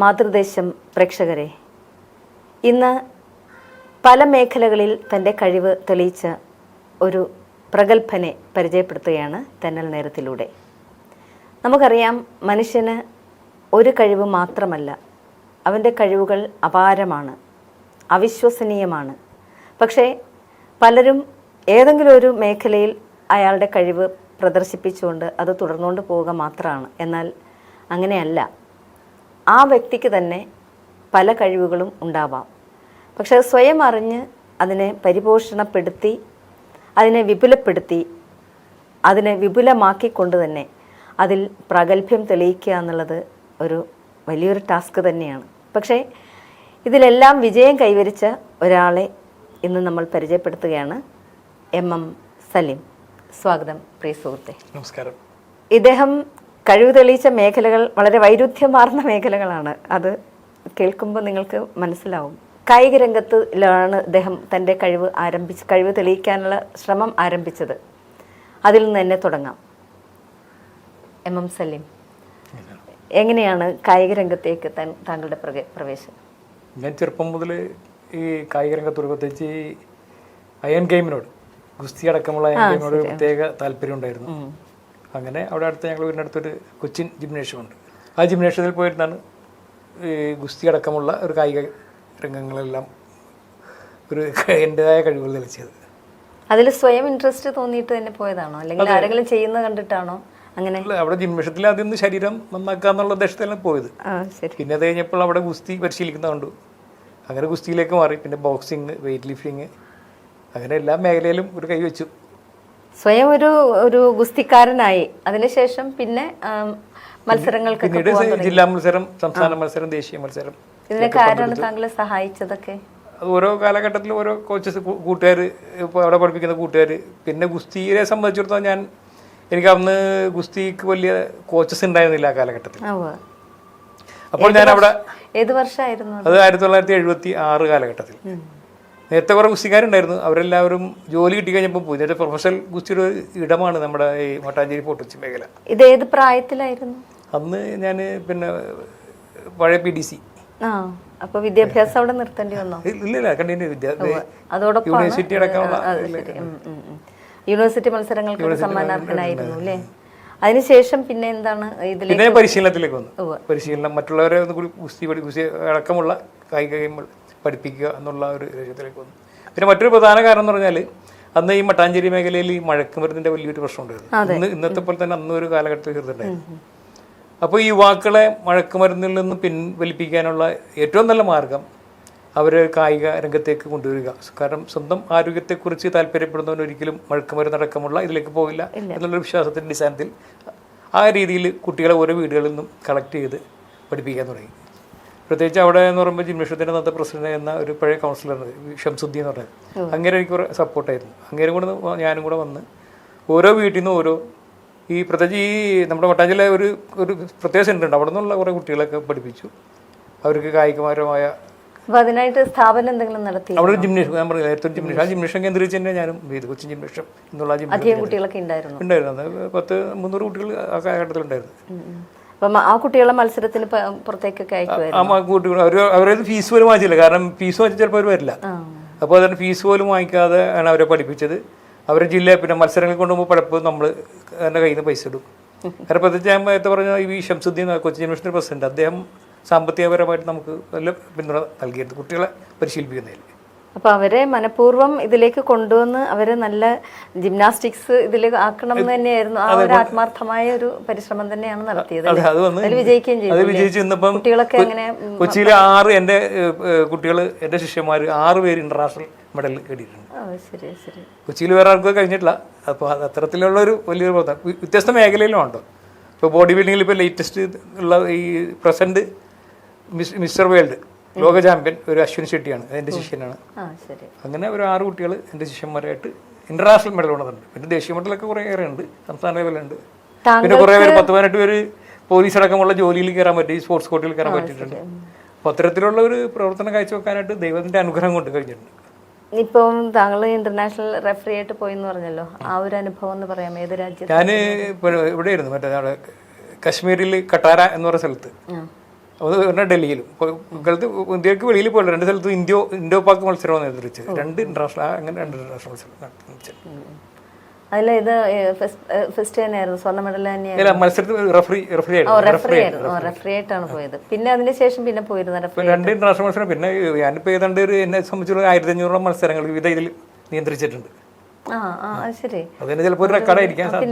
മാതൃദേശം പ്രേക്ഷകരെ. ഇന്ന് പല മേഖലകളിൽ തന്റെ കഴിവ് തെളിയിച്ച ഒരു പ്രഗത്ഭനെ പരിചയപ്പെടുത്തുകയാണ് തെന്നൽ നേരത്തിലൂടെ. നമുക്കറിയാം മനുഷ്യന് ഒരു കഴിവ് മാത്രമല്ല അവന്റെ കഴിവുകൾ അപാരമാണ് അവിശ്വസനീയമാണ്. പക്ഷേ പലരും ഏതെങ്കിലും ഒരു മേഖലയിൽ അയാളുടെ കഴിവ് പ്രദർശിപ്പിച്ചുകൊണ്ട് അത് തുടർന്നുകൊണ്ട് പോവുക മാത്രമാണ്. എന്നാൽ അങ്ങനെയല്ല. ആ വ്യക്തിക്ക് തന്നെ പല കഴിവുകളും ഉണ്ടാവാം. പക്ഷെ സ്വയം അറിഞ്ഞ് അതിനെ പരിപോഷണപ്പെടുത്തി അതിനെ വിപുലപ്പെടുത്തി അതിനെ വിപുലമാക്കിക്കൊണ്ട് തന്നെ അതിൽ പ്രാഗൽഭ്യം തെളിയിക്കുക എന്നുള്ളത് ഒരു വലിയൊരു ടാസ്ക് തന്നെയാണ്. പക്ഷേ ഇതിലെല്ലാം വിജയം കൈവരിച്ച ഒരാളെ ഇന്ന് നമ്മൾ പരിചയപ്പെടുത്തുകയാണ് എം എം സലീം. സ്വാഗതം പ്രിയ സുഹൃത്തെ. നമസ്കാരം. ഇദ്ദേഹം കഴിവ് തെളിയിച്ച മേഖലകൾ വളരെ വൈരുദ്ധ്യമാർന്ന മേഖലകളാണ്. അത് കേൾക്കുമ്പോൾ നിങ്ങൾക്ക് മനസ്സിലാവും. കായിക രംഗത്തിലാണ് അദ്ദേഹം തന്റെ കഴിവ് ആരംഭിച്ച് കഴിവ് തെളിയിക്കാനുള്ള ശ്രമം ആരംഭിച്ചത്. അതിൽ നിന്ന് തന്നെ തുടങ്ങാം. എം എം സലീം എങ്ങനെയാണ് കായിക രംഗത്തേക്ക് താങ്കളുടെ പ്രവേശനം? ഞാൻ ചെറുപ്പം മുതൽ ഈ കായിക രംഗത്തോട് പ്രത്യേകിച്ച് അയൺ ഗെയിമിനോട് ഗുസ്തി അടക്കമുള്ള അയൺ ഗെയിമിനോട് പ്രത്യേക താല്പര്യം ഉണ്ടായിരുന്നു. അങ്ങനെ അവിടെ അടുത്ത് ഞങ്ങൾ വീടിന്റെ അടുത്തൊരു കൊച്ചിൻ ജിംനേഷ്യമുണ്ട് ആ ജിംനേഷ്യത്തിൽ പോയിരുന്നാണ് ഈ ഗുസ്തി അടക്കമുള്ള ഒരു കായിക രംഗങ്ങളെല്ലാം ഒരു എന്റെതായ കഴിവുകൾ തെളിച്ചത് അതിൽ സ്വയം ഇൻട്രസ്റ്റ് തോന്നിയിട്ട് തന്നെ പോയതാണോ? അല്ലെങ്കിൽ ആരെങ്കിലും ചെയ്യുന്നത് കണ്ടിട്ടാണോ? അങ്ങനെ? അവിടെ ജിംനേഷ്യത്തിൽ ആദ്യം ഒന്ന് ശരീരം നന്നാക്കുക എന്നുള്ള ഉദ്ദേശത്തിലാണ് പോയത്. പിന്നെ അത് കഴിഞ്ഞപ്പോൾ അവിടെ ഗുസ്തി പരിശീലിക്കുന്നതുകൊണ്ട് അങ്ങനെ ഗുസ്തിയിലേക്ക് മാറി. പിന്നെ ബോക്സിങ് വെയിറ്റ് ലിഫ്റ്റിങ് അങ്ങനെ എല്ലാ മേഖലയിലും ഒരു കൈ വെച്ചു സ്വയം ഒരു ഒരു ഗുസ്തിക്കാരനായി. അതിനുശേഷം പിന്നെ മത്സരങ്ങൾക്ക് മത്സരങ്ങൾക്കൊക്കെ പിന്നീട് ജില്ലാ മത്സരം സംസ്ഥാന മത്സരം ദേശീയ മത്സരം ഇതിനൊക്കെ ആരാണ് താങ്കളെ സഹായിച്ചതൊക്കെ? ഓരോ കാലഘട്ടത്തിലും ഓരോ കോച്ചസ് കൂട്ടുകാർ ഇപ്പോൾ അവിടെ പഠിപ്പിക്കുന്ന കൂട്ടുകാർ പിന്നെ ഗുസ്തിയെ സംബന്ധിച്ചിടത്തോളം ഞാൻ എനിക്ക് അന്ന് ഗുസ്തിക്ക് വലിയ കോച്ചസ് ഉണ്ടായിരുന്നില്ല ആ കാലഘട്ടത്തിൽ. അപ്പോൾ ഞാൻ അവിടെ ഏത് വർഷമായിരുന്നു? അത് ആയിരത്തി തൊള്ളായിരത്തി എഴുപത്തി ആറ് കാലഘട്ടത്തിൽ. നേരത്തെ കുറേ ഗുസ്തിക്കാരുണ്ടായിരുന്നു. അവരെല്ലാവരും ജോലി കിട്ടി കഴിഞ്ഞപ്പോൾ പോയി. നേരത്തെ പ്രൊഫഷണൽ ഗുസ്തിയുടെ ഇടമാണ് നമ്മുടെ ഈ മട്ടാഞ്ചേരി ഫോർട്ടുച്ചി മേഖല. ഇത് ഏത് പ്രായത്തിലായിരുന്നു? അന്ന് ഞാൻ പിന്നെ പഴയ പി ഡി സി ആ അപ്പൊ വിദ്യാഭ്യാസം അവിടെ നിർത്തേണ്ടി വന്നോ? ഇല്ല കണ്ടിന്യൂ അതോടൊപ്പം യൂണിവേഴ്സിറ്റി അടക്കമുള്ള യൂണിവേഴ്സിറ്റി മത്സരങ്ങൾക്ക് സമ്മാനാർഹനായിരുന്നു അല്ലേ? അതിനുശേഷം പിന്നെ എന്താണ് ഇതിലേക്ക് പരിശീലനത്തിലേക്ക് വന്നു. പരിശീലനം മറ്റുള്ളവരെ ഒന്ന് കൂടി ഗുസ്തി ഗുസ്തി അടക്കമുള്ള കായിക പഠിപ്പിക്കുക എന്നുള്ള ഒരു ലക്ഷ്യത്തിലേക്ക് വന്നു. പിന്നെ മറ്റൊരു പ്രധാന കാരണം എന്ന് പറഞ്ഞാൽ അന്ന് ഈ മട്ടാഞ്ചേരി മേഖലയിൽ ഈ മഴക്കുമരുന്നിന്റെ വലിയൊരു പ്രശ്നം ഉണ്ടായിരുന്നു. ഇന്ന് ഇന്നത്തെ പോലെ തന്നെ അന്ന് ഒരു കാലഘട്ടത്തിൽ ചെറുതുണ്ടായിരുന്നു. അപ്പോൾ ഈ യുവാക്കളെ മഴക്കുമരുന്നിൽ നിന്ന് പിൻവലിപ്പിക്കാനുള്ള ഏറ്റവും നല്ല മാർഗം അവരെ കായിക രംഗത്തേക്ക് കൊണ്ടുവരിക. കാരണം സ്വന്തം ആരോഗ്യത്തെക്കുറിച്ച് താല്പര്യപ്പെടുന്നവൻ ഒരിക്കലും മഴക്കുമരുന്നടക്കമുള്ള ഇതിലേക്ക് പോകില്ല എന്നുള്ളൊരു വിശ്വാസത്തിന്റെ അടിസ്ഥാനത്തിൽ ആ രീതിയിൽ കുട്ടികളെ ഓരോ വീടുകളിൽ നിന്നും കളക്ട് ചെയ്ത് പഠിപ്പിക്കാൻ തുടങ്ങി. പ്രത്യേകിച്ച് അവിടെ എന്ന് പറയുമ്പോൾ ജിംനേഷ്യത്തിന്റെ അന്നത്തെ പ്രസിഡന്റ് എന്ന ഒരു പഴയ കൗൺസിലർ ഷംസുദ്ദീൻ എന്ന് പറയുന്നത്. അങ്ങനെ എനിക്ക് കുറേ സപ്പോർട്ടായിരുന്നു അങ്ങനെ കൂടെ ഞാനും കൂടെ വന്ന് ഓരോ വീട്ടിൽ നിന്നും ഓരോ ഈ പ്രത്യേകിച്ച് ഈ നമ്മുടെ വട്ടാഞ്ചിലെ ഒരു ഒരു പ്രത്യേക സെന്റർ ഉണ്ട്. അവിടെ നിന്നുള്ള കുറേ കുട്ടികളൊക്കെ പഠിപ്പിച്ചു. അവർക്ക് കായികപരമായ അതിനായിട്ട് സ്ഥാപനം എന്തെങ്കിലും നടത്തി അവിടെ ജിംനേഷ്യം ഞാൻ പറഞ്ഞു നേരത്തെ ജിംനേഷ്യം ആ ജിംനേഷ്യം കേന്ദ്രീകരിച്ച് തന്നെ ഞാനും ചെയ്തു. കൊച്ചിൻ ജിംനേഷ്യം എന്നുള്ള ജിംനേഷ്യം കുട്ടികളൊക്കെ ഉണ്ടായിരുന്നു? ഉണ്ടായിരുന്നു. പത്ത് മുന്നൂറ് കുട്ടികൾ ആ കാലഘട്ടത്തിലുണ്ടായിരുന്നു. ഉം, ഉം. അപ്പം ആ കുട്ടികളെ മത്സരത്തിന് പുറത്തേക്കൊക്കെ അയക്കുമായിരുന്നു അവർ അവരത് ഫീസ് പോലും വാങ്ങിച്ചില്ല. കാരണം ഫീസ് വാങ്ങിച്ചാൽ ചിലപ്പോൾ അവർ വരില്ല അപ്പോൾ അതിന് ഫീസ് പോലും വാങ്ങിക്കാതെ ആണ് അവരെ പഠിപ്പിച്ചത്. അവരെ ജില്ല പിന്നെ മത്സരങ്ങൾ കൊണ്ടുപോകുമ്പോൾ പലപ്പോഴും നമ്മൾ എന്റെ കയ്യിൽ നിന്ന് പൈസ ഇടും. കാരണം പ്രത്യേകിച്ച് ഞാൻ നേരത്തെ പറഞ്ഞ ഈ ഷംസുദ്ദീൻ കൊച്ചി യൂണിവേഴ്സിറ്റി പ്രസിഡന്റ് അദ്ദേഹം സാമ്പത്തികപരമായിട്ട് നമുക്ക് നല്ല പിന്തുണ നൽകിയിരുന്നു കുട്ടികളെ പരിശീലിപ്പിക്കുന്നതിൽ. അപ്പൊ അവരെ മനഃപൂർവം ഇതിലേക്ക് കൊണ്ടുവന്ന് അവരെ നല്ല ജിംനാസ്റ്റിക്സ് ഇതിൽ ആക്കണം എന്ന് തന്നെയായിരുന്നു ആ ഒരു ആത്മാർത്ഥമായ ഒരു പരിശ്രമം തന്നെയാണ് നടത്തിയത് അത് അതിൽ വിജയിക്കുകയും ചെയ്തു കുട്ടികളൊക്കെ അങ്ങനെ കൊച്ചിയിലെ ആറ് എന്റെ കുട്ടികൾ എന്റെ ശിഷ്യന്മാർ ആറ് പേര് ഇന്റർനാഷണൽ മെഡൽ നേടിയിട്ടുണ്ട്. കൊച്ചിയിൽ വേറെ ആർക്കും കഴിഞ്ഞിട്ടില്ല. അപ്പോൾ അത് അത്തരത്തിലുള്ള ഒരു വലിയൊരു പ്രവർത്തനം. വ്യത്യസ്ത മേഖലയിലും ഉണ്ടോ. ഇപ്പോൾ ബോഡി ബിൽഡിങ്ങിൽ ഇപ്പോൾ ലേറ്റസ്റ്റ് ഉള്ള ഈ പ്രസന്റ് മിസ്റ്റർ വേൾഡ് ലോക ചാമ്പ്യൻ ഒരു അശ്വിൻ ഷെട്ടിയാണ് എന്റെ ശിഷ്യനാണ്. അങ്ങനെ ഒരു ആറ് കുട്ടികൾ എന്റെ ശിഷ്യന്മാരായിട്ട് ഇന്റർനാഷണൽ മെഡൽ കൊണ്ടുവന്നിട്ടുണ്ട്. പിന്നെ ദേശീയ മെഡലൊക്കെ കുറേ ഏറെ ഉണ്ട് സംസ്ഥാന ലെവലുണ്ട് പിന്നെ കുറേ പേര് പത്ത് പതിനെട്ട് പേര് പോലീസ് അടക്കമുള്ള ജോലിയിൽ കയറാൻ പറ്റി സ്പോർട്സ് കോർട്ടിൽ കയറാൻ പറ്റിയിട്ടുണ്ട്. അപ്പോൾ അത്തരത്തിലുള്ള ഒരു പ്രവർത്തനം കാഴ്ചവെക്കാനായിട്ട് ദൈവത്തിന്റെ അനുഗ്രഹം കൊണ്ട് കഴിഞ്ഞിട്ടുണ്ട്. ഇപ്പം താങ്കൾ ഇന്റർനാഷണൽ റെഫറി ആയിട്ട് പോയി എന്ന് പറഞ്ഞല്ലോ ആ ഒരു അനുഭവം എന്ന് പറയാം ഏത് രാജ്യത്ത്? ഞാൻ ഇവിടെയായിരുന്നു മറ്റേ നമ്മുടെ കശ്മീരിൽ കട്ടാര എന്ന് പറഞ്ഞ സ്ഥലത്ത്. അത് പറഞ്ഞാൽ ഡൽഹിയിലും. ഗൾഫ് ഇന്ത്യയ്ക്ക് വെളിയിൽ പോയില്ല രണ്ട് സ്ഥലത്തും ഇന്ത്യ ഇൻഡോ പാക് മത്സരമാണ് നേതൃത്വം രണ്ട് ഇന്റർനാഷണൽ അങ്ങനെ രണ്ട് ഇന്റർനാഷണൽ മത്സരം. അതിൽ ഇത് ഫസ്റ്റ് തന്നെയായിരുന്നു സ്വർണ മെഡൽ തന്നെയായിരുന്നു. മത്സരത്തിൽ റഫറി റഫറി റെഫറി ആയിരുന്നു. റെഫറി ആയിട്ടാണ് പോയത്. പിന്നെ അതിന് ശേഷം പിന്നെ പോയിരുന്ന റെഫറി രണ്ട് ഇന്റർനാഷണൽ മത്സരം പിന്നെ ഞാനിപ്പോൾ ഏതാണ്ട് ഒരു എന്നെ സംബന്ധിച്ചുള്ള ആയിരത്തി അഞ്ഞൂറോളം മത്സരങ്ങൾ വിവിധ ഇതിൽ നിയന്ത്രിച്ചിട്ടുണ്ട്. അതിന് ചിലപ്പോൾ ഒരു റെക്കോർഡ് ആയിരിക്കാൻ സാധ്യത.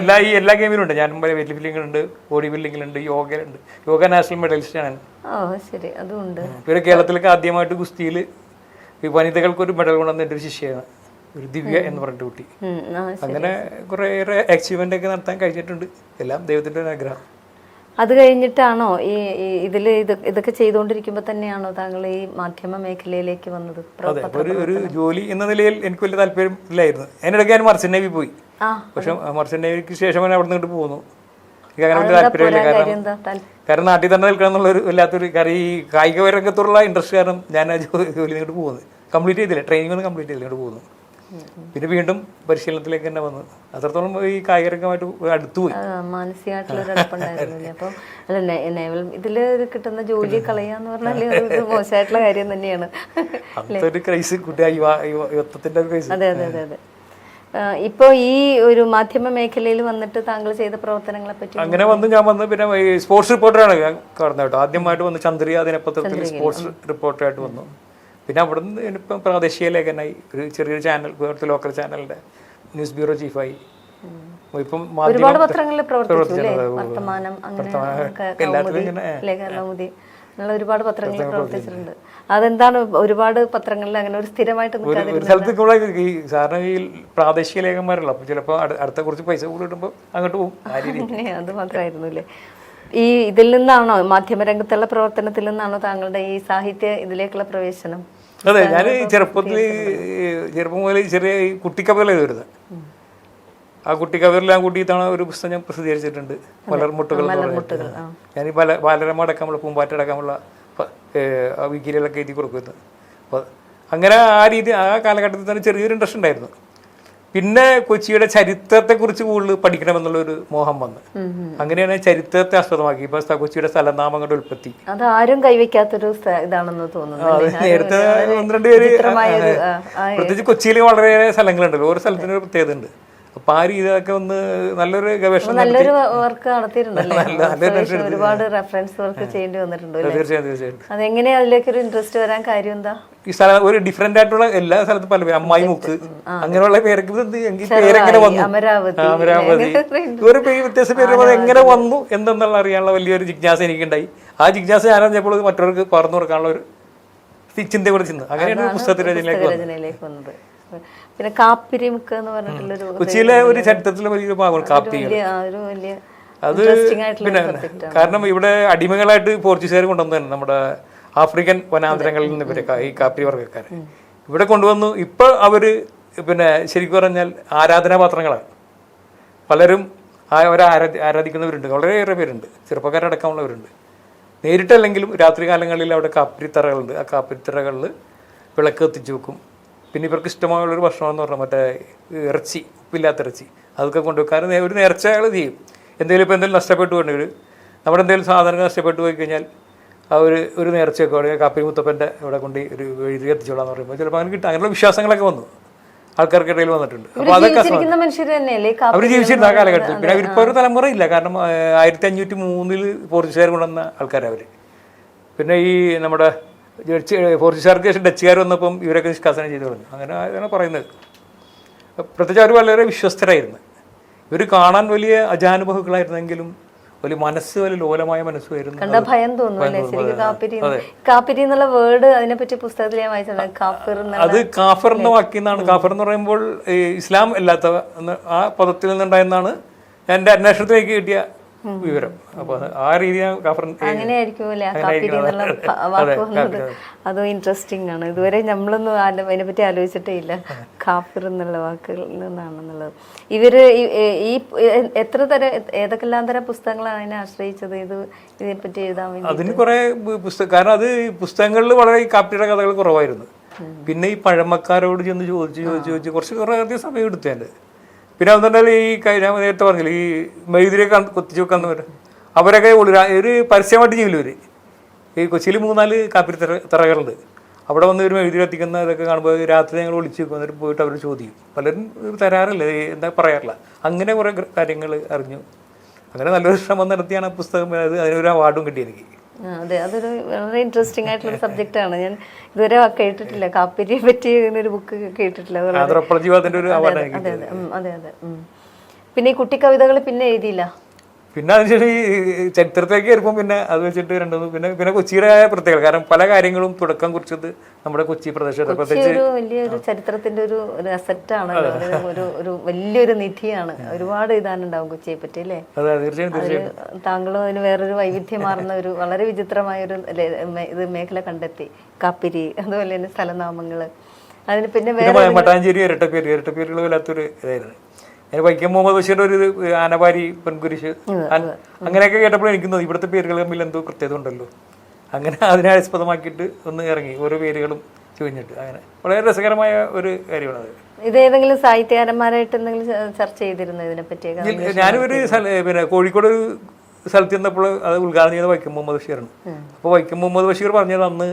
എല്ലാ ഈ എല്ലാ ഗെയിമിലും ഉണ്ട്. ഞാൻ വെയിറ്റ് ലിഫ്റ്റിംഗിലുണ്ട് ബോഡി ബിൽഡിങ്ങിലുണ്ട് യോഗയിലുണ്ട് യോഗ നാഷണൽ മെഡലിസ്റ്റ് ആണ് ശരി. അതും ഉണ്ട്. കേരളത്തിലൊക്കെ ആദ്യമായിട്ട് ഗുസ്തിയിൽ വനിതകൾക്ക് ഒരു മെഡൽ കൊണ്ടുവന്ന എന്റെ ഒരു ശിഷ്യയാണ് ഒരു ദിവ്യ എന്ന് പറഞ്ഞിട്ട് കുട്ടി. അങ്ങനെ ആ, അങ്ങനെ കുറേയേറെ അച്ചീവ്മെന്റ് ഒക്കെ നടത്താൻ കഴിഞ്ഞിട്ടുണ്ട്. എല്ലാം ദൈവത്തിന്റെ ഒരു അനുഗ്രഹം അത് കഴിഞ്ഞിട്ടാണോ ഈ ഇതിൽ ഇത് ഇതൊക്കെ ചെയ്തുകൊണ്ടിരിക്കുമ്പോൾ തന്നെയാണോ താങ്കൾ ഈ മാധ്യമ മേഖലയിലേക്ക് വന്നത്? അതെ ഒരു ഒരു ജോലി എന്ന നിലയിൽ എനിക്ക് വലിയ താല്പര്യം ഇല്ലായിരുന്നു. അതിനിടയ്ക്ക് ഞാൻ മർച്ചൻ നേവി പോയി. പക്ഷെ മർച്ചൻ നേവിക്ക് ശേഷം ഞാൻ അവിടെ നിന്നിട്ട് പോകുന്നു. എനിക്ക് അങ്ങനെ വലിയ താല്പര്യമില്ല. കാരണം നാട്ടിൽ തന്നെ നിൽക്കണം എന്നുള്ളൊരു വല്ലാത്തൊരു കാര്യം. ഈ കായിക രംഗത്തുള്ള ഇൻട്രസ്റ്റ് കാരണം ഞാൻ ആ ജോലി നിങ്ങോട്ട് പോകുന്നത്. കംപ്ലീറ്റ് ചെയ്തില്ല. ട്രെയിനിങ് ഒന്നും കംപ്ലീറ്റ് ചെയ്തില്ല. ഇങ്ങോട്ട് പോകുന്നു. പിന്നെ വീണ്ടും പരിശീലനത്തിലേക്ക് തന്നെ വന്നു അത്രത്തോളം ഈ കായിക രംഗമായിട്ട് അടുത്ത് പോയി ആ, മാനസികമായിട്ടുള്ള ഒരു അടുപ്പുണ്ടായിരുന്നില്ലേ? അപ്പം അല്ല നേവൽ ഇതിൽ കിട്ടുന്ന ജോലി കളയാന്ന് പറഞ്ഞാൽ ഒരു മോശമായിട്ടുള്ള കാര്യം തന്നെയാണ്. ക്രൈസ് യുവത്വത്തിന്റെ ക്രൈസ് അതെ അതെ അതെ അതെ. ഇപ്പോ ഈ ഒരു മാധ്യമ മേഖലയിൽ വന്നിട്ട് താങ്കൾ ചെയ്ത പ്രവർത്തനങ്ങളെ പറ്റി അങ്ങനെ വന്ന് ഞാൻ വന്ന് പിന്നെ സ്പോർട്സ് റിപ്പോർട്ടറാണ് ഞാൻ കടന്നു കേട്ടോ. ആദ്യമായിട്ട് വന്ന് ചന്ദ്രിയ ദിനപത്രത്തിൽ സ്പോർട്സ് റിപ്പോർട്ടറായിട്ട് വന്നു. പിന്നെ അവിടുന്ന് നിന്ന് പ്രാദേശിക ലേഖനായി ഒരു ചെറിയൊരു ചാനൽ ലോക്കൽ ചാനലിന്റെ ന്യൂസ് ബ്യൂറോ ചീഫായി. ഇപ്പം ഒരുപാട് പത്രങ്ങളിൽ പ്രവർത്തിച്ചു ഒരുപാട് പത്രങ്ങളിൽ പ്രവർത്തിച്ചിട്ടുണ്ട്. അതെന്താണ് ഒരുപാട് പത്രങ്ങളിൽ അങ്ങനെ ഒരു സ്ഥിരമായിട്ട് ഒരു സ്ഥലത്ത് കൂടെ ഈ സാറിന് ഈ പ്രാദേശിക ലേഖന്മാരുള്ള ചിലപ്പോ ചിലപ്പോൾ അടുത്ത കുറച്ച് പൈസ കൂടി കിട്ടുമ്പോൾ അങ്ങോട്ട് പോകും. അത് മാത്രമായിരുന്നു അല്ലേ? ഈ ഇതിൽ നിന്നാണോ മാധ്യമരംഗത്തുള്ള പ്രവർത്തനത്തിൽ നിന്നാണോ താങ്കളുടെ ഈ സാഹിത്യ ഇതിലേക്കുള്ള പ്രവേശനം? അതെ ഞാൻ ചെറുപ്പത്തിൽ ചെറുപ്പം മുതൽ ചെറിയ കുട്ടിക്കഥകളാണ് വരുന്നത് ആ കുട്ടി കവിറിലാം കൂട്ടി തവണ ഒരു പുസ്തകം ഞാൻ പ്രസിദ്ധീകരിച്ചിട്ടുണ്ട്. മലർമുട്ടുകൾ ഞാൻ ഈ പല ബാലരമ അടക്കമുള്ള പൂമ്പാറ്റ അടക്കമുള്ള വിക്കിലികളൊക്കെ എഴുതി കൊടുക്കുന്നത് അപ്പോൾ അങ്ങനെ ആ രീതി ആ കാലഘട്ടത്തിൽ തന്നെ ചെറിയൊരു ഇൻട്രസ്റ്റ് ഉണ്ടായിരുന്നു. പിന്നെ കൊച്ചിയുടെ ചരിത്രത്തെക്കുറിച്ച് കൂടുതൽ പഠിക്കണമെന്നുള്ള ഒരു മോഹം വന്ന്. അങ്ങനെയാണ് ചരിത്രത്തെ ആസ്പദമാക്കി. ഇപ്പൊ കൊച്ചിയുടെ സ്ഥലനാമങ്ങളുടെ ഉൽപ്പത്തി. അത് ആരും കൈവയ്ക്കാത്തൊരു ഇതാണെന്ന് തോന്നുന്നു നേരത്തെ ഒരു ഒന്ന് രണ്ട് പേര് പ്രത്യേകിച്ച് കൊച്ചിയിൽ വളരെയേറെ സ്ഥലങ്ങളുണ്ടല്ലോ. ഓരോ സ്ഥലത്തിനൊരു പ്രത്യേകത ഉണ്ട് അപ്പൊ ആ രീതിയിലൊക്കെ ഒന്ന് നല്ലൊരു ഗവേഷണം നല്ലൊരു വർക്ക് നടത്തിയിട്ടുണ്ടല്ലേ ഒരുപാട് റെഫറൻസ് വർക്ക് ചെയ്യേണ്ടി വന്നിട്ടുണ്ട് തീർച്ചയായും തീർച്ചയായും. അതെങ്ങനെയാ അതിലേക്ക് ഒരു ഇൻട്രസ്റ്റ് വരാൻ കാര്യം എന്താ? ഈ സ്ഥലം ഒരു ഡിഫറെന്റ് ആയിട്ടുള്ള എല്ലാ സ്ഥലത്തും പല പേര്. അമ്മായി മുക്ക് അങ്ങനെയുള്ള പേരൊക്കെ പേരെങ്ങനെ വന്നു? അമരാവതി, അമരാവതി. ഒരു പേര് വ്യത്യസ്ത പേര് എങ്ങനെ വന്നു എന്തെന്നുള്ള അറിയാനുള്ള വലിയൊരു ജിജ്ഞാസ എനിക്കുണ്ടായി. ആ ജിജ്ഞാസ ഞാൻ അറിഞ്ഞപ്പോൾ മറ്റവർക്ക് പറഞ്ഞു കൊടുക്കാനുള്ള ഒരു ചി- ചിന്ത അങ്ങനെയാണ് പുസ്തകത്തിന്റെ രചനയിലേക്ക് വന്നത്. പിന്നെ കാപ്പിരി മുക്ക് എന്ന് പറഞ്ഞിട്ടുള്ളൊരു കൊച്ചിയിലെ ഒരു ചരിത്രത്തിലെ വലിയൊരു ഭാഗമാണ് കാപ്പി വലിയ ആ, ഒരു വലിയ അത് പിന്നെ കാരണം ഇവിടെ അടിമകളായിട്ട് പോർച്ചുഗീസുകാർ കൊണ്ടുവന്നതാണ് നമ്മുടെ ആഫ്രിക്കൻ വനാന്തരങ്ങളിൽ നിന്ന് ഇവരെ ഈ കാപ്പി വർഗക്കാർ ഇവിടെ കൊണ്ടുവന്നു. ഇപ്പോൾ അവർ പിന്നെ ശരിക്കും പറഞ്ഞാൽ ആരാധനാപാത്രങ്ങളാണ്. പലരും അവരെ ആരാധി ആരാധിക്കുന്നവരുണ്ട്. വളരെയേറെ പേരുണ്ട്. ചെറുപ്പക്കാരടക്കമുള്ളവരുണ്ട്. നേരിട്ടല്ലെങ്കിലും രാത്രി കാലങ്ങളിൽ അവിടെ കാപ്പിരിത്തറകളുണ്ട് ആ കാപ്പിരിത്തറകളിൽ വിളക്ക് എത്തിച്ചു വെക്കും. പിന്നെ ഇവർക്ക് ഇഷ്ടമായുള്ളൊരു ഭക്ഷണമെന്ന് പറഞ്ഞാൽ മറ്റേ ഇറച്ചി ഉപ്പില്ലാത്ത ഇറച്ചി. അതൊക്കെ കൊണ്ടുപോയി. കാരണം ഒരു നേർച്ച അയാൾ ചെയ്യും. എന്തെങ്കിലും ഇപ്പോൾ എന്തെങ്കിലും നഷ്ടപ്പെട്ടു പോയിട്ടുണ്ടെങ്കിൽ നമ്മുടെ എന്തെങ്കിലും സാധനങ്ങൾ നഷ്ടപ്പെട്ടു പോയി കഴിഞ്ഞാൽ ആ ഒരു ഒരു നേർച്ചയൊക്കെ അവിടെ കാപ്പി മുത്തപ്പന്റെ ഇവിടെ കൊണ്ട് ഒരു എഴുതി എത്തിച്ചോളാന്ന് പറയുമ്പോൾ ചിലപ്പോൾ അങ്ങനെ കിട്ടും. അങ്ങനെയുള്ള വിശ്വാസങ്ങളൊക്കെ വന്നു. ആൾക്കാർക്കിടയിൽ വന്നിട്ടുണ്ട്. അപ്പോൾ അതൊക്കെ അവർ ജീവിച്ചിരുന്ന ആ കാലഘട്ടത്തിൽ. പിന്നെ അവരിപ്പോൾ ഒരു തലമുറ ഇല്ല. കാരണം ആയിരത്തി അഞ്ഞൂറ്റി മൂന്നിൽ പോർച്ചുഗീസുകാർ കൊണ്ടുവന്ന ആൾക്കാരവർ പിന്നെ ഈ നമ്മുടെ പോർച്ചുഗീസുകാർക്ക് ശേഷം ഡച്ചുകാർ വന്നപ്പം ഇവരൊക്കെ നിഷ്കാസനം ചെയ്തു തുടങ്ങി അങ്ങനെ അതാണ് പറയുന്നത്. പ്രത്യേകിച്ച് അവർ വളരെ വിശ്വസ്തരായിരുന്നു. ഇവർ കാണാൻ വലിയ അജാനുഭവങ്ങളായിരുന്നെങ്കിലും വലിയ മനസ്സ് വലിയ ലോലമായ മനസ്സുമായിരുന്നു കണ്ട ഭയം തോന്നുന്നു കാപ്പിരി എന്നുള്ള വേർഡ് അതിനെപ്പറ്റി പുസ്തകത്തിൽ ഞാൻ കാപ്പിർ അത് കാഫർ എന്ന വാക്കിൽ നിന്നാണ്. കാഫർ എന്ന് പറയുമ്പോൾ ഇസ്ലാം അല്ലാത്ത ആ പദത്തിൽ നിന്നുണ്ടായെന്നാണ് എന്റെ അന്വേഷണത്തിലേക്ക് കിട്ടിയ വിവരം. അപ്പൊ ആ രീതിയാണ് കാഫർ അങ്ങനെയായിരിക്കും അതും ഇൻട്രസ്റ്റിംഗ് ആണ്. ഇതുവരെ നമ്മളൊന്നും അതിനെ പറ്റി ആലോചിച്ചിട്ടേ ഇല്ല. കാഫിർ എന്നുള്ള വാക്കിൽ നിന്നാണെന്നുള്ളത്. ഇവർ ഈ- എത്ര തരം ഏതൊക്കെല്ലാം തരം പുസ്തകങ്ങളാണ് അതിനെ ആശ്രയിച്ചത്? ഇത് ഇതിനെപ്പറ്റി എഴുതാൻ വേണ്ടി അതിന് കുറെ പുസ്തകം കാരണം അത് പുസ്തകങ്ങളിൽ വളരെ കാപ്പിയുടെ കഥകൾ കുറവായിരുന്നു. പിന്നെ ഈ പഴമക്കാരോട് ചെന്ന് ചോദിച്ച് ചോദിച്ച് ചോദിച്ച് കുറച്ച് കുറേ അധികം സമയം എടുത്തു എന്റെ പിന്നെ അതുകൊണ്ടല്ല ഈ ഞാൻ നേരത്തെ പറഞ്ഞില്ല ഈ മെഴുതിരെ കൊത്തിച്ചു വെക്കാന്ന് വരും അവരൊക്കെ ഒരു പരസ്യമായിട്ട് ചെയ്യില്ല ഇവർ? ഈ കൊച്ചിയിൽ മൂന്നാൽ കാപ്പിരി തറ തറകളുണ്ട് അവിടെ വന്ന് ഒരു മെഴുതിരി കത്തിക്കുന്ന ഇതൊക്കെ കാണുമ്പോൾ രാത്രി ഞങ്ങൾ വിളിച്ച് വന്നിട്ട് പോയിട്ട് അവർ ചോദിക്കും. പലരും തരാറില്ല. എന്താ പറയാറില്ല. അങ്ങനെ കുറേ കാര്യങ്ങൾ അറിഞ്ഞു. അങ്ങനെ നല്ലൊരു ശ്രമം നടത്തിയാണ് ആ പുസ്തകം. അത് അതിനൊരു അവാർഡും കിട്ടി എനിക്ക്. അതെ അതൊരു വളരെ ഇൻട്രസ്റ്റിംഗ് ആയിട്ടുള്ള സബ്ജക്റ്റ് ആണ്. ഞാൻ ഇതുവരെ കേട്ടിട്ടില്ല. കാപ്പിരിയെ പറ്റി ഇങ്ങനെ ഒരു ബുക്ക് കേട്ടിട്ടില്ല. അതെ അതെ അതെ അതെ. പിന്നെ ഈ കുട്ടി കവിതകൾ പിന്നെ എഴുതിയില്ല? പിന്നെ അതിനുശേഷം ഈ ചരിത്രത്തിലേക്ക് വരുമ്പോൾ പിന്നെ അത് വെച്ചിട്ട് രണ്ടു പിന്നെ പിന്നെ കൊച്ചിയുടെ പ്രത്യേകത. കാരണം പല കാര്യങ്ങളും തുടക്കം കുറിച്ചത് നമ്മുടെ കൊച്ചി പ്രദേശത്ത്. പ്രത്യേകിച്ച് വലിയൊരു ചരിത്രത്തിന്റെ ഒരു ഒരു അസറ്റ് ആണ് ഒരു- ഒരു വലിയൊരു നിധിയാണ്. ഒരുപാട് എഴുതാനുണ്ടാവും കൊച്ചിയെ പറ്റി അല്ലേ? അതെ തീർച്ചയായും താങ്കളും അതിന് വേറൊരു വൈവിധ്യമാർന്ന ഒരു വളരെ വിചിത്രമായ ഒരു ഇത് മേഖല കണ്ടെത്തി. കാപ്പിരി അതുപോലെ തന്നെ സ്ഥലനാമങ്ങൾ. അതിന് പിന്നെ വേറെ പിന്നെ മട്ടാഞ്ചേരി ഇരട്ടപ്പേര്. ഇരട്ടപ്പേരുകൾ വല്ലാത്തൊരു ഇതായിരുന്നു. ഞാൻ വൈക്കം മുഹമ്മദ് ബഷീറിന്റെ ഒരു ഇത് ആനവാരി പെൺകുരിശ്. അങ്ങനെയൊക്കെ കേട്ടപ്പോൾ എനിക്ക് തോന്നി ഇവിടുത്തെ പേരുകൾ തമ്മിൽ എന്തോ പ്രത്യേകത ഉണ്ടല്ലോ. അങ്ങനെ അതിനെ ആസ്പദമാക്കിയിട്ട് ഒന്ന് ഇറങ്ങി ഓരോ പേരുകളും ചോദിഞ്ഞിട്ട് അങ്ങനെ. വളരെ രസകരമായ ഒരു കാര്യമാണ് ഇത് ഏതെങ്കിലും സാഹിത്യകാരന്മാരായിട്ട് എന്തെങ്കിലും ചർച്ച ചെയ്തിരുന്നു ഇതിനെ പറ്റി ഞാനൊരു പിന്നെ കോഴിക്കോട് ഒരു സ്ഥലത്ത് ചെന്നപ്പോൾ അത് ഉദ്ഘാടനം ചെയ്ത വൈക്കം മുഹമ്മദ് ബഷീറാണ്. അപ്പോൾ വൈക്കം മുഹമ്മദ് ബഷീർ പറഞ്ഞത് അന്ന്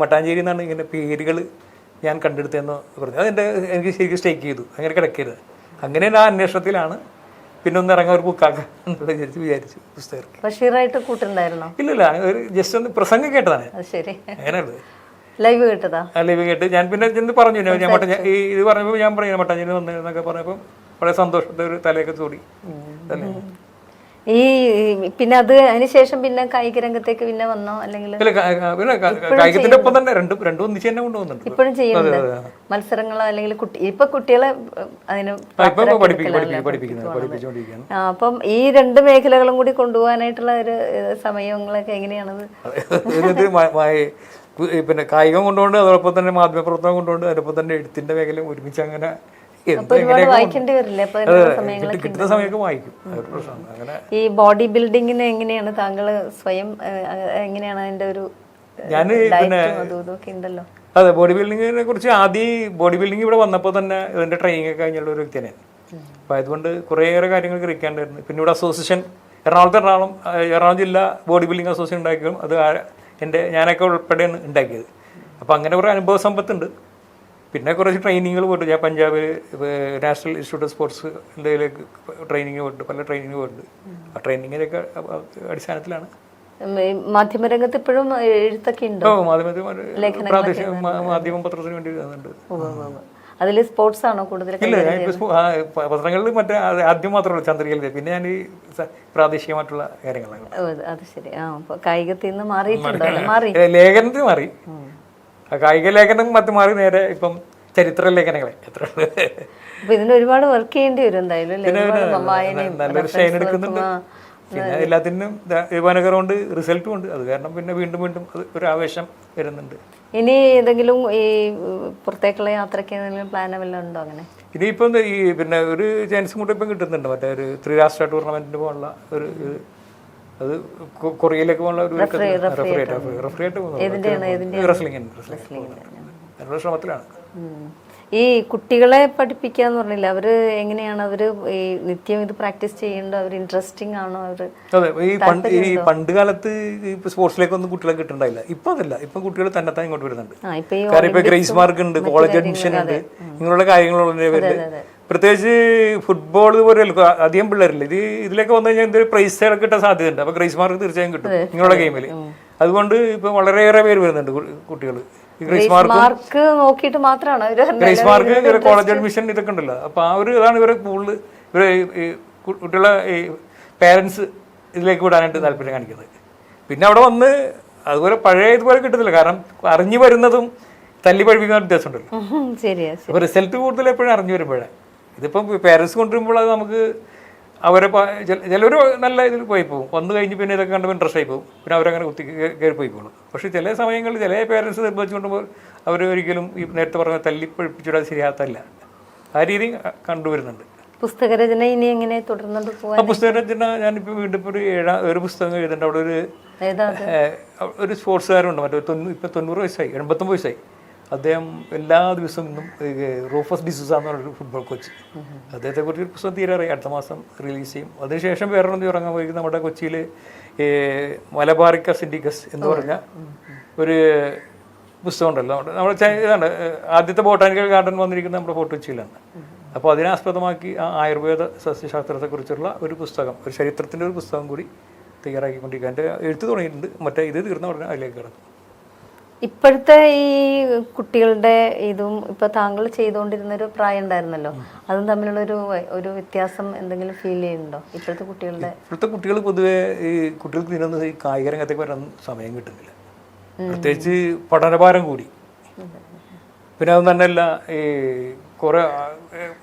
മട്ടാഞ്ചേരി എന്നാണ് ഇങ്ങനെ പേരുകൾ ഞാൻ കണ്ടെടുത്തതെന്ന് പറഞ്ഞു അതെന്റെ എനിക്ക് ശരിക്കും സ്റ്റേക്ക് ചെയ്തു. അങ്ങനെ കിടക്കരുത് അങ്ങനെ ആ അന്വേഷണത്തിലാണ്. പിന്നെ ഒന്ന് ഇറങ്ങാൻ ഒരു ബുക്കാക്കാൻ എന്നുള്ള വിചാരിച്ച് വിചാരിച്ചു പുസ്തകം ബഷീറായിട്ട് കൂട്ടുണ്ടായിരുന്നോ ഇല്ലില്ല ഒരു ജസ്റ്റ് ഒന്ന് പ്രസംഗം കേട്ടതാണ്. ശരി. അങ്ങനെയുള്ളത് ലൈവ് കേട്ടതാ? ലൈവ് കേട്ട്. ഞാൻ പിന്നെ ചെന്ന് പറഞ്ഞു ഞാൻ ഞാൻ മട്ട ഈ ഇത് പറഞ്ഞപ്പോൾ ഞാൻ പറഞ്ഞു മട്ടാഞ്ചേരി വന്നതെന്നൊക്കെ പറഞ്ഞപ്പോൾ വളരെ സന്തോഷത്തെ ഒരു തലയൊക്കെ ചൂടി. അല്ലേ? ഈ പിന്നെ അത് അതിനുശേഷം പിന്നെ കായിക രംഗത്തേക്ക് പിന്നെ വന്നോ? അല്ലെങ്കിൽ കായികത്തിന്റെ ഒപ്പം തന്നെ രണ്ടും രണ്ടും ഒന്നിച്ച് തന്നെ കൊണ്ടുപോകുന്നുണ്ട് ഇപ്പോഴും ചെയ്യുന്നുണ്ട്. മത്സരങ്ങളോ അല്ലെങ്കിൽ കുട്ടി ഇപ്പൊ കുട്ടികളെ അതിന് അപ്പം ഈ രണ്ട് മേഖലകളും കൂടി കൊണ്ടുപോകാനായിട്ടുള്ള ഒരു സമയങ്ങളൊക്കെ എങ്ങനെയാണത്? പിന്നെ കായികം കൊണ്ടുകൊണ്ട് അതോടൊപ്പം തന്നെ മാധ്യമപ്രവർത്തനം കൊണ്ടുകൊണ്ട് അതോടൊപ്പം തന്നെ എഴുത്തിന്റെ മേഖല ഒരുമിച്ച് അങ്ങനെ കിട്ടുന്ന- സമയമൊക്കെ വായിക്കും. അങ്ങനെ ഈ ബോഡി ബിൽഡിങ്ങിന് എങ്ങനെയാണ് താങ്കൾ സ്വയം എങ്ങനെയാണ് അതിന്റെ ഒരു ഞാൻ പിന്നെ അതെ ബോഡി ബിൽഡിങ്ങിനെ കുറിച്ച് ആദ്യം ബോഡി ബിൽഡിംഗ് ഇവിടെ വന്നപ്പോൾ തന്നെ ഇതിന്റെ ട്രെയിനിങ് ഒക്കെ കഴിഞ്ഞുള്ള ഒരു വ്യക്തിയാണ് അപ്പോൾ അതുകൊണ്ട് കുറേയേറെ കാര്യങ്ങൾ ഗ്രഹിക്കാണ്ടായിരുന്നു. പിന്നെ ഇവിടെ അസോസിയേഷൻ എറണാകുളത്ത് എറണാകുളം എറണാകുളം ജില്ല ബോഡി ബിൽഡിംഗ് അസോസിയേഷൻ ഉണ്ടാക്കിയതും അത് എന്റെ ഞാനൊക്കെ ഉൾപ്പെടെയാണ് ഉണ്ടാക്കിയത്. അപ്പോൾ അങ്ങനെ കുറേ അനുഭവ സമ്പത്തുണ്ട്. പിന്നെ കുറച്ച് ട്രെയിനിങ്ങൾ പോയിട്ട് ഞാൻ പഞ്ചാബിൽ നാഷണൽ ഇൻസ്റ്റിറ്റ്യൂട്ട് ഓഫ് സ്പോർട്സ് ഇതിലേക്ക് ട്രെയിനിങ് പോയിട്ട് പല ട്രെയിനിങ് പോയിട്ടുണ്ട്. ആ ട്രെയിനിങ്ങിന്റെയൊക്കെ അടിസ്ഥാനത്തിലാണ്. മാധ്യമരംഗത്ത് ഇപ്പോഴും എഴുത്തൊക്കെ ഉണ്ടോ? മാധ്യമത്തിൽ പ്രാദേശിക മാധ്യമ പത്രത്തിന് വേണ്ടി എഴുതുന്നുണ്ട് അതിൽ സ്പോർട്സ് ആണോ കൂടുതൽ പത്രങ്ങളിൽ മറ്റേ ആദ്യം മാത്രമല്ല ചന്ദ്രികയിൽ പിന്നെ ഞാൻ ഈ പ്രാദേശികമായിട്ടുള്ള കാര്യങ്ങളാണ്. അത് ശരി. ആ കായികത്തിൽ നിന്ന് മാറിയിട്ടുണ്ടോ? മാറി ലേഖനത്തിൽ മാറി. കായിക ലേഖനം മറ്റു മാറി നേരെ ഇപ്പം ചരിത്ര ലേഖനങ്ങളെ. എത്ര ഇതിന് ഒരുപാട് വർക്ക് ചെയ്യേണ്ടി വരും എന്തായാലും നല്ലൊരു ഷൈൻ എടുക്കുന്നുണ്ട്. പിന്നെ എല്ലാത്തിനും ഉണ്ട് റിസൾട്ടും ഉണ്ട്. അത് കാരണം പിന്നെ വീണ്ടും വീണ്ടും അത് ഒരു ആവേശം വരുന്നുണ്ട്. ഇനി ഏതെങ്കിലും ഈ പുറത്തേക്കുള്ള യാത്രയ്ക്ക് എന്തെങ്കിലും പ്ലാൻ വല്ലതും ഉണ്ടോ അങ്ങനെ? ഇനിയിപ്പം ഈ പിന്നെ ഒരു ചാൻസും കൂടെ ഇപ്പം കിട്ടുന്നുണ്ട്. മറ്റേ ഒരു ത്രിരാഷ്ട്ര ടൂർണമെന്റിന് പോലുള്ള ഒരു അത് കൊറിയയിലേക്ക് പോകുന്ന ഒരു ശ്രമത്തിലാണ്. ഈ കുട്ടികളെ പഠിപ്പിക്കുക എന്ന് പറഞ്ഞില്ല? അവർ എങ്ങനെയാണ് അവർ ഈ നിത്യം ഇത് പ്രാക്ടീസ് ചെയ്യേണ്ടത്? അവർ ഇൻട്രസ്റ്റിംഗ് ആണോ? അവർ അതെ ഈ പണ്ട് ഈ പണ്ട് കാലത്ത് ഇപ്പൊ സ്പോർട്സിലേക്കൊന്നും കുട്ടികളെ കിട്ടണ്ടായില്ല. ഇപ്പൊ അതല്ല. ഇപ്പൊ കുട്ടികൾ തന്നെത്താൻ ഇങ്ങോട്ട് വരുന്നുണ്ട്. കാരണം ഇപ്പൊ ഗ്രേസ് മാർക്ക് ഉണ്ട് കോളേജ് അഡ്മിഷൻ ഉണ്ട്. ഇങ്ങനെയുള്ള കാര്യങ്ങളുള്ള പ്രത്യേകിച്ച് ഫുട്ബോൾ പോലെ അധികം പിള്ളേരില്ല. ഇത് ഇതിലേക്ക് വന്നു കഴിഞ്ഞാൽ എന്തൊരു പ്രൈസ് കിട്ടാൻ സാധ്യതയുണ്ട്. അപ്പൊ ഗ്രേസ് മാർക്ക് തീർച്ചയായും കിട്ടും നിങ്ങളുടെ ഗെയിമിൽ അതുകൊണ്ട് ഇപ്പൊ വളരെയേറെ പേര് വരുന്നുണ്ട് കുട്ടികൾ ഗ്രേസ് മാർക്ക് നോക്കിയിട്ട് മാത്രമാണ് അവർ ഗ്രേസ് മാർക്ക് കോളേജ് അഡ്മിഷൻ ഇതൊക്കെ ഉണ്ടല്ലോ. അപ്പൊ ആ ഒരു ഇതാണ് ഇവരെ കൂടുതൽ ഇവരെ കുട്ടികളെ പേരൻസ് ഇതിലേക്ക് വിടാനായിട്ട് താല്പര്യം കാണിക്കുന്നത്. പിന്നെ അവിടെ വന്ന് അതുപോലെ പഴയ ഇതുപോലെ കിട്ടുന്നില്ല. കാരണം അറിഞ്ഞു വരുന്നതും തല്ലി പഠിപ്പിക്കുന്ന വ്യത്യാസമുണ്ടല്ലോ. ഉം, അപ്പോൾ റിസൾട്ട് കൂടുതൽ എപ്പോഴും അറിഞ്ഞു വരുമ്പോഴേ. ഇതിപ്പം പേരൻസ് കൊണ്ടുവരുമ്പോൾ അത് നമുക്ക് അവരെ ചിലർ നല്ല ഇതിൽ പോയി പോകും. വന്നു കഴിഞ്ഞ് പിന്നെ ഇതൊക്കെ കണ്ടപ്പോൾ ഇൻട്രസ്റ്റ് ആയി പോകും. പിന്നെ അവരങ്ങനെ കുത്തി കയറി പോയി പോകും. പക്ഷേ ചില സമയങ്ങളിൽ ചില പേരൻസ് നിർബന്ധിച്ചു കൊണ്ടുമ്പോൾ അവർ ഒരിക്കലും ഈ നേരത്തെ പറഞ്ഞ തല്ലി പഠിപ്പിച്ചിടാൻ ശരിയാകത്തല്ല. ആ രീതി കണ്ടുവരുന്നുണ്ട്. പുസ്തകരചന ഇനി എങ്ങനെ തുടർന്നുകൊണ്ട് പോകാം ആ പുസ്തകരചന ഞാനിപ്പോൾ വീണ്ടും ഇപ്പോൾ ഒരു ഏഴാം ഒരു പുസ്തകം എഴുതേണ്ട അവിടെ ഒരു ഒരു സ്പോർട്സുകാരുണ്ട് മറ്റേ തൊണ്ണൂ ഇപ്പം തൊണ്ണൂറ് വയസ്സായി. എൺപത്തൊമ്പത് വയസ്സായി. അദ്ദേഹം എല്ലാ ദിവസവും ഇന്നും റൂഫസ് ഡിസൂസ എന്ന് പറഞ്ഞൊരു ഫുട്ബോൾ കോച്ച് അദ്ദേഹത്തെ കുറിച്ച് ഒരു പുസ്തകം തീരെ അറിയാം. അടുത്ത മാസം റിലീസ് ചെയ്യും. അതിനുശേഷം വേറൊന്നും ഇറങ്ങാൻ പോയി നമ്മുടെ കൊച്ചിയിൽ മലബാറിക്ക സിൻഡിക്കസ് എന്ന് പറഞ്ഞ ഒരു പുസ്തകം ഉണ്ടല്ലോ. നമ്മുടെ നമ്മുടെ ഇതാണ് ആദ്യത്തെ ബോട്ടാനിക്കൽ ഗാർഡൻ വന്നിരിക്കുന്നത് നമ്മുടെ ഫോർട്ട് കൊച്ചിയിലാണ്. അപ്പോൾ അതിനാസ്പദമാക്കി ആ ആയുർവേദ സസ്യശാസ്ത്രത്തെക്കുറിച്ചുള്ള ഒരു പുസ്തകം ഒരു ചരിത്രത്തിന്റെ ഒരു പുസ്തകം കൂടി തയ്യാറാക്കിക്കൊണ്ടിരിക്കുക എന്റെ എഴുത്ത് തുടങ്ങിയിട്ടുണ്ട്. മറ്റേ ഇത് തീർന്ന ഉടനെ അതിലേക്ക് കിടക്കും. ഇപ്പോഴത്തെ ഈ കുട്ടികളുടെ ഇതും ഇപ്പൊ താങ്കൾ ചെയ്തുകൊണ്ടിരുന്ന ഒരു പ്രായം ഉണ്ടായിരുന്നല്ലോ. അതും തമ്മിലുള്ള ഒരു ഒരു വ്യത്യാസം എന്തെങ്കിലും ഫീൽ ചെയ്യുന്നുണ്ടോ? ഇപ്പോഴത്തെ കുട്ടികളുടെ ഇപ്പോഴത്തെ കുട്ടികൾ പൊതുവെ ഈ കുട്ടികൾക്ക് ഇതിനൊന്നും ഈ കായിക രംഗത്തേക്ക് വരാൻ സമയം കിട്ടുന്നില്ല. പ്രത്യേകിച്ച് പഠനഭാരം കൂടി. പിന്നെ അത് തന്നെയല്ല ഈ കുറേ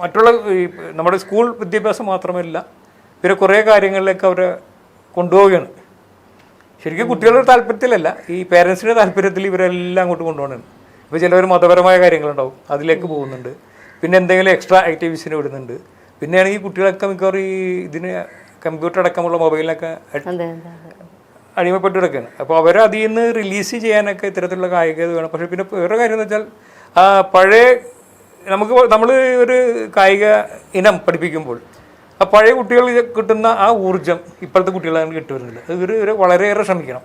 മറ്റുള്ള ഈ നമ്മുടെ സ്കൂൾ വിദ്യാഭ്യാസം മാത്രമല്ല പിന്നെ കുറേ കാര്യങ്ങളിലേക്ക് അവരെ കൊണ്ടുപോവുകയാണ്. ശരിക്കും കുട്ടികളുടെ താല്പര്യത്തിലല്ല. ഈ പേരൻസിന്റെ താല്പര്യത്തിൽ ഇവരെല്ലാം അങ്ങോട്ട് കൊണ്ടുപോകണം ഇപ്പോൾ ചിലവർ മതപരമായ കാര്യങ്ങളുണ്ടാവും. അതിലേക്ക് പോകുന്നുണ്ട്. പിന്നെ എന്തെങ്കിലും എക്സ്ട്രാ ആക്ടിവിറ്റീസിന് വിടുന്നുണ്ട്. പിന്നെയാണെങ്കിൽ കുട്ടികളൊക്കെ മിക്കവാറും ഈ ഇതിന് കമ്പ്യൂട്ടർ അടക്കമുള്ള മൊബൈലിനൊക്കെ അടിമപ്പെട്ട് കിടക്കുകയാണ് അപ്പോൾ അവരെ അതിൽ നിന്ന് റിലീസ് ചെയ്യാനൊക്കെ ഇത്തരത്തിലുള്ള കായിക ഇത് വേണം. പക്ഷേ പിന്നെ വേറെ കാര്യം എന്ന് വെച്ചാൽ പഴയ നമുക്ക് നമ്മൾ ഒരു കായിക ഇനം പഠിപ്പിക്കുമ്പോൾ ആ പഴയ കുട്ടികൾ കിട്ടുന്ന ആ ഊർജം ഇപ്പോഴത്തെ കുട്ടികളെ കിട്ടുവരുന്നില്ല ഇവർ ഇവർ വളരെയേറെ ശ്രമിക്കണം.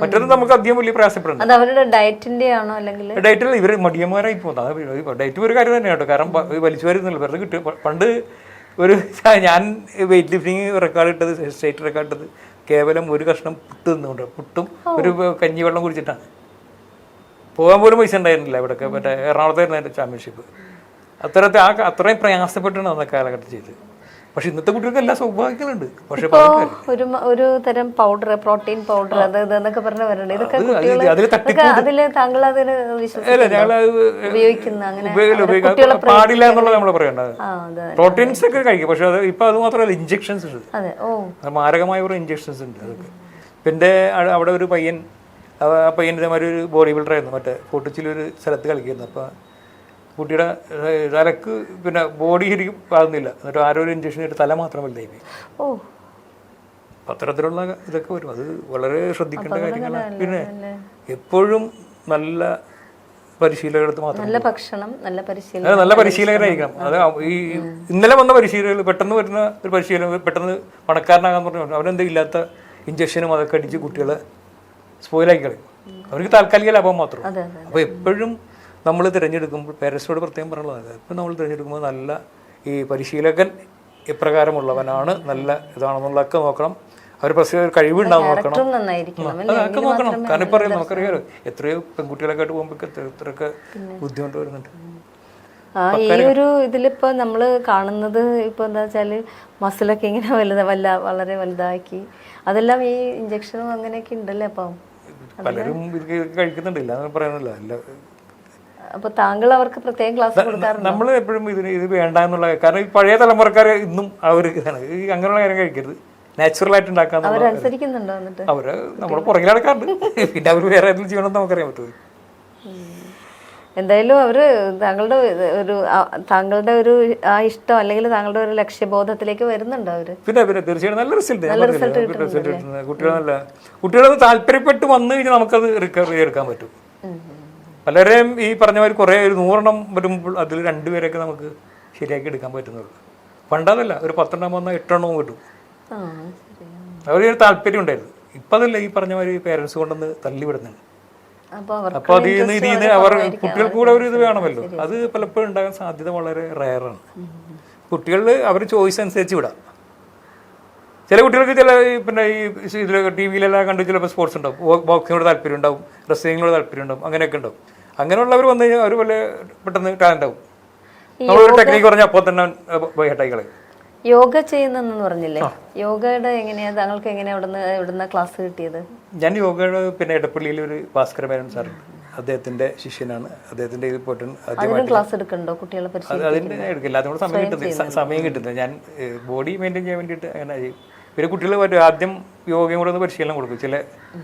മറ്റൊന്ന് നമുക്ക് അധികം വലിയ പ്രയാസപ്പെടണം അത് അവരുടെ ഡയറ്റിന്റെ ആണോ അല്ലെങ്കിൽ ഡയറ്റിൽ ഇവർ മടിയന്മാരായി പോകുന്നത് ഡയറ്റ് ഒരു കാര്യം തന്നെയാണ് കാരണം വലിച്ചു വരുന്നില്ല വെറുതെ കിട്ടും. പണ്ട് ഒരു ഞാൻ വെയിറ്റ് ലിഫ്റ്റിംഗ് റെക്കോർഡ് ഇട്ടത് സ്റ്റേറ്റ് റെക്കോർഡ് ഇട്ടത്. കേവലം ഒരു കഷ്ണം പുട്ട് നിന്നുകൊണ്ട് പുട്ടും ഒരു കഞ്ഞി വെള്ളം കുടിച്ചിട്ടാണ്. പോകാൻ പോലും പൈസ ഉണ്ടായിരുന്നില്ല ഇവിടെയൊക്കെ മറ്റേ എറണാകുളത്തായിരുന്നു എന്റെ ചാമ്പ്യൻഷിപ്പ് അത്തരത്തിൽ ആ അത്രയും പ്രയാസപ്പെട്ടാണ് അന്ന് കാലഘട്ടം ചെയ്തത്. പക്ഷെ ഇന്നത്തെ കുട്ടികൾക്ക് എല്ലാ സൗഭാഗ്യങ്ങളുണ്ട്. പക്ഷെ ഒരു ഒരു തരം പൗഡർ പ്രോട്ടീൻ പൗഡർ അത് ഇതെന്നൊക്കെ പറഞ്ഞു പറഞ്ഞ് ഇതൊക്കെ അതിൽ താങ്കൾ അതിന് ഉപയോഗിക്കുന്ന അങ്ങനെ പാടില്ല എന്നുള്ളത് നമ്മൾ പറയേണ്ടത് പ്രോട്ടീൻസ് ഒക്കെ കഴിക്കും. പക്ഷെ അത് ഇപ്പൊ അത് മാത്രമല്ല ഇഞ്ചെക്ഷൻസ് ഉണ്ട്. മാരകമായ കുറെ ഇഞ്ചെക്ഷൻസ് ഉണ്ട് അതൊക്കെ. പിന്നെ അവിടെ ഒരു പയ്യൻ ആ പയ്യൻ ഇതേമാതിരി ഒരു ബോഡി ബിൽഡർ ആയിരുന്നു. മറ്റേ പൊട്ടിച്ചിൽ ഒരു സ്ഥലത്ത് കളിക്കുന്നു അപ്പോൾ കുട്ടിയുടെ തലക്ക് പിന്നെ ബോഡി ശരിക്കും ആകുന്നില്ല എന്നിട്ട് ആരോ ഒരു ഇഞ്ചക്ഷൻ ഇട്ട് തല മാത്രം വലുതായി ഓ. അത്തരത്തിലുള്ള ഇതൊക്കെ വരും. അത് വളരെ ശ്രദ്ധിക്കേണ്ട കാര്യങ്ങളാണ്. പിന്നെ എപ്പോഴും നല്ല പരിശീലകരെടുത്ത് മാത്രം നല്ല ഭക്ഷണം നല്ല പരിശീലനം. നല്ല പരിശീലകരായിരിക്കണം. അത് ഈ ഇന്നലെ വന്ന പരിശീലകർ പെട്ടെന്ന് വരുന്ന ഒരു പരിശീലകൻ പെട്ടെന്ന് പണക്കാരനാകാൻ പറഞ്ഞു. അവരെന്തെങ്കിലും ഇല്ലാത്ത ഇഞ്ചക്ഷനും അതൊക്കെ അടിച്ച് കുട്ടികളെ സ്പോയിലാക്കി കളയും. അവർക്ക് താൽക്കാലിക ലാഭം മാത്രം അപ്പോൾ എപ്പോഴും നമ്മൾ തിരഞ്ഞെടുക്കുമ്പോൾ പേരൻസിനോട് പ്രത്യേകം പറയുന്നത് ഇപ്പം നമ്മൾ തിരഞ്ഞെടുക്കുമ്പോൾ നല്ല ഈ പരിശീലകൻ ഇപ്രകാരമുള്ളവനാണ് നല്ല ഇതാണെന്നുള്ളതൊക്കെ നോക്കണം. അവർ പ്രത്യേക ഒരു കഴിവുണ്ടാവും നോക്കണം? അതൊക്കെ നോക്കണം. കാരണം ഇപ്പം അറിയാം നമുക്കറിയാലോ എത്രയോ പെൺകുട്ടികളൊക്കെ ആയിട്ട് പോകുമ്പോൾ എത്ര എത്രയൊക്കെ ബുദ്ധിമുട്ട് വരുന്നുണ്ട്. ആ ഈ ഒരു ഇതിലിപ്പോ നമ്മൾ കാണുന്നത് ഇപ്പൊ എന്താ വെച്ചാൽ മസിലൊക്കെ ഇങ്ങനെ വലുത് വല്ല വളരെ വലുതാക്കി. അതെല്ലാം ഈ ഇഞ്ചക്ഷനും അങ്ങനെയൊക്കെ ഉണ്ടല്ലേ അപ്പം? പലരും ഇത് കഴിക്കുന്നുണ്ടില്ല പറയുന്നില്ല അല്ല അപ്പൊ താങ്കൾ അവർക്ക് പ്രത്യേകം ക്ലാസ് കൊടുക്കാറുണ്ട്? നമ്മൾ എപ്പോഴും ഇതിന് ഇത് വേണ്ട എന്നുള്ള കാരണം ഈ പഴയ തലമുറക്കാർ ഇന്നും അവർ ഒരു ഇതാണ്. ഈ അങ്ങനെയുള്ള കാര്യം കഴിക്കരുത്. നാച്ചുറൽ ആയിട്ട് ഉണ്ടാക്കാൻ അവർ നമ്മൾ പുറകിൽ നടക്കാറുണ്ട് പിന്നെ അവർ വേറെ ഏതെങ്കിലും ചെയ്യണമെന്ന് നമുക്കറിയാൻ പറ്റുമോ? എന്തായാലും അവർ താങ്കളുടെ ഒരു താങ്കളുടെ ഒരു ആ ഇഷ്ടം അല്ലെങ്കിൽ താങ്കളുടെ ഒരു ലക്ഷ്യബോധത്തിലേക്ക് വരുന്നുണ്ട് അവർ പിന്നെ പിന്നെ തീർച്ചയായും നല്ല റിസൾട്ട് റിസൾട്ട് കിട്ടുന്നത് കുട്ടികൾ നല്ല കുട്ടികളത് താല്പര്യപ്പെട്ട് വന്നു കഴിഞ്ഞാൽ നമുക്കത് റിക്കവർ ചെയ്തെടുക്കാൻ പറ്റും. പലരെയും ഈ പറഞ്ഞ മാതിരി കുറേ ഒരു നൂറെണ്ണം വരുമ്പോൾ അതിൽ രണ്ടുപേരൊക്കെ നമുക്ക് ശരിയാക്കി എടുക്കാൻ പറ്റുന്നുള്ളൂ. പണ്ടതല്ല ഒരു പത്തെണ്ണം വന്നാൽ എട്ടെണ്ണവും കിട്ടും. അവരൊരു താല്പര്യം ഉണ്ടായിരുന്നു. ഇപ്പം അതല്ല ഈ പറഞ്ഞ മാതിരി പേരൻസ് കൊണ്ടുവന്ന് തല്ലിവിടുന്നുണ്ട് അപ്പൊ അതിൽ നിന്ന് ഇതിൽ നിന്ന് അവർ കുട്ടികൾക്ക് കൂടെ ഒരു ഇത് വേണമല്ലോ. അത് പലപ്പോഴും ഉണ്ടാകാൻ സാധ്യത വളരെ റയറാണ് കുട്ടികളിൽ അവർ ചോയ്സ് അനുസരിച്ച് വിടാം. ചില കുട്ടികൾക്ക് ചില പിന്നെ ഈ ഇതിൽ ടി വിയിലെല്ലാം കണ്ട് ചിലപ്പോൾ സ്പോർട്സ് ഉണ്ടാവും. ബോക്സിനോട് താല്പര്യം ഉണ്ടാവും. റെസ്ലിങ്ങിനോട് താല്പര്യം ഉണ്ടാവും. അങ്ങനെയൊക്കെ ഉണ്ടാവും. അങ്ങനെയുള്ളവർ വന്നു കഴിഞ്ഞാൽ അവർ വല്ല പെട്ടെന്ന് ടാലന്റ് ആവും. നമ്മളൊരു ടെക്നിക്ക് പറഞ്ഞാൽ അപ്പോൾ തന്നെ ബൈഹട്ടായി കളയും. യോഗ ചെയ്യുന്നെന്ന് പറഞ്ഞില്ലേ? യോഗയുടെ എങ്ങനെയാ? താങ്കൾക്ക് എങ്ങനെയാ അവിടുന്ന് എവിടുന്ന ക്ലാസ് കിട്ടിയത്? ഞാൻ യോഗയുടെ പിന്നെ എടപ്പള്ളിയിൽ ഒരു ഭാസ്കര മേനൻ സാറുണ്ട് അദ്ദേഹത്തിന്റെ ശിഷ്യനാണ്. അദ്ദേഹത്തിന്റെ ഇത് പോയിട്ട് ക്ലാസ് എടുക്കണ്ടോ കുട്ടികളെ അതിന്റെ എടുക്കില്ല. അതുകൊണ്ട് സമയം കിട്ടുന്നില്ല. സമയം കിട്ടുന്നില്ല. ഞാൻ ബോഡി മെയിന്റെയിൻ ചെയ്യാൻ വേണ്ടിയിട്ട് അങ്ങനെ ചെയ്യും. പിന്നെ കുട്ടികൾ പറ്റും ആദ്യം യോഗയും കൂടെ ഒന്ന് പരിശീലനം കൊടുക്കും. ചില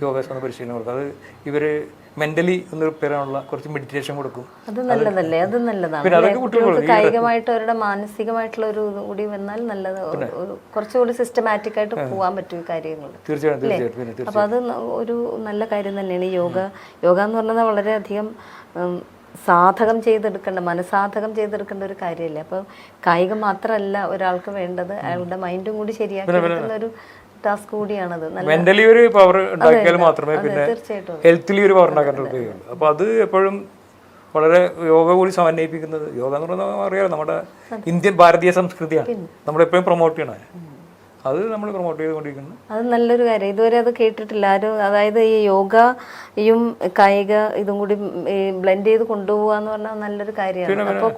യോഗാസം ഒന്ന് പരിശീലനം കൊടുക്കും. അത് ഇവർ മെന്റലി ഒന്ന് റിപ്പയർ ആണുള്ള കുറച്ച് മെഡിറ്റേഷൻ കൊടുക്കും. അത് നല്ലതല്ലേ? അത് നല്ലതാണ്. പിന്നെ അതൊക്കെ കുട്ടികൾ കുട്ടികൾക്ക് കായികമായിട്ട് അവരുടെ മാനസികമായിട്ടുള്ള ഒരു കൂടി വന്നാൽ നല്ലത്. കുറച്ചുകൂടി സിസ്റ്റമാറ്റിക് ആയിട്ട് പോകാൻ പറ്റും ഈ കാര്യങ്ങൾ. തീർച്ചയായും തീർച്ചയായിട്ടും അപ്പൊ അത് ഒരു നല്ല കാര്യം തന്നെയാണ് യോഗ. യോഗ എന്ന് പറഞ്ഞത് വളരെയധികം സാധകം ചെയ്തെടുക്കേണ്ട മനസാധകം ചെയ്തെടുക്കേണ്ട ഒരു കാര്യമല്ലേ അപ്പോൾ കായികം മാത്രമല്ല ഒരാൾക്ക് വേണ്ടത് അയാളുടെ മൈൻഡും കൂടി ശരിയാക്കി ഒരു ടാസ്ക് കൂടിയാണത്. മെന്റലി ഒരു പവർ ഉണ്ടാക്കിയാൽ മാത്രമേ പിന്നെ ഹെൽത്തിലി ഒരു പവർ ഉണ്ടാക്കാൻ കഴിയുള്ളൂ അപ്പോൾ അത് എപ്പോഴും വളരെ യോഗ കൂടി സമന്വയിപ്പിക്കുന്നത് യോഗ എന്ന് പറയുന്നത് അറിയാലോ നമ്മുടെ ഇന്ത്യൻ ഭാരതീയ സംസ്കൃതിയാണ്. നമ്മളെപ്പോഴും പ്രൊമോട്ട് ചെയ്യണം അത് നമ്മൾ പ്രൊമോട്ട് ചെയ്തുകൊണ്ടിരിക്കുന്നു. അത് നല്ലൊരു കാര്യം. ഇതുവരെ അത് കേട്ടിട്ടില്ല. ആരും അതായത് ഈ യോഗയും കായിക ഇതും കൂടി ബ്ലെൻഡ് ചെയ്ത് കൊണ്ടുപോകാന്ന് പറഞ്ഞാൽ നല്ലൊരു കാര്യമാണ്. അപ്പോൾ